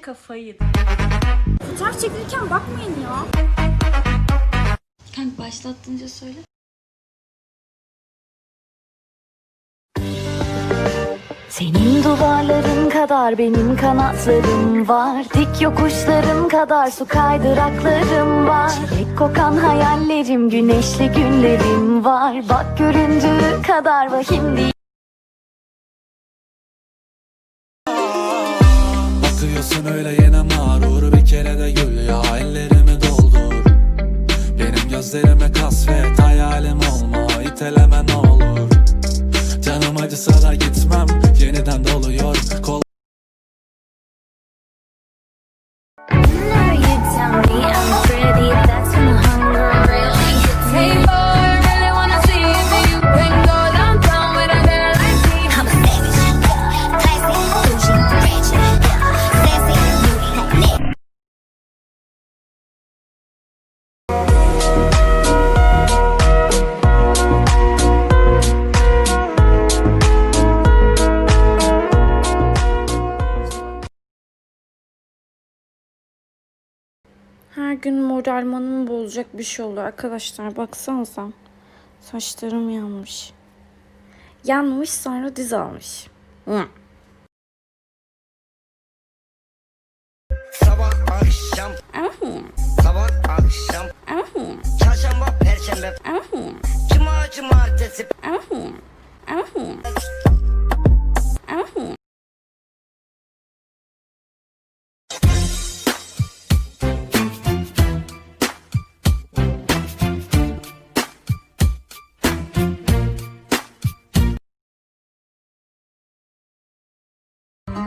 kafayı yedim. Fotoğraf çekilirken bakmayın ya. Kanka başlattınca söyle. Senin duvarların kadar benim kanatlarım var Dik yokuşların kadar su kaydıraklarım var Çilek kokan hayallerim güneşli günlerim var Bak göründüğü kadar vahim değil Bakıyorsun öyle yine mağrur. Bir kere de gül ya ellerimi doldur. Benim gözlerime kasvet hayalim olma iteleme ne olur. Canım acısa da gitmem yeniden doluyor. Kol Whenever you tell me I'm Her gün moralmanımı bozacak bir şey oluyor arkadaşlar. Baksanıza. Saçlarım yanmış. Yanmış sonra diz almış. Hı. Sabah akşam Sabah akşam Çarşamba perşembe Cuma cumartesi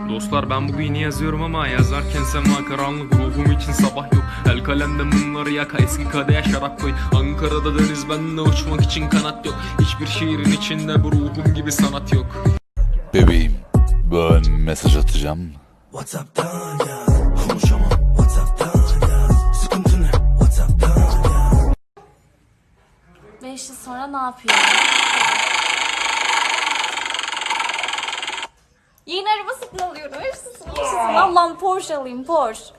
Dostlar ben bugün yeni yazıyorum ama yazarken sema karanlık ruhum için sabah yok. El kalemde mumları yak eski kadeye şarap koy. Ankara'da deniz bende uçmak için kanat yok. Hiçbir şiirin içinde bu ruhum gibi sanat yok. Bebeğim ben mesaj atacağım. Whatsapp'tan yaz Konuşamam. Whatsapp'tan yaz Sıkıntı ne? Whatsapp'tan yaz 5 yıl sonra ne yapıyorum? Yeni araba satın alıyorum. Hepsi Allah'ım Porsche alayım Porsche.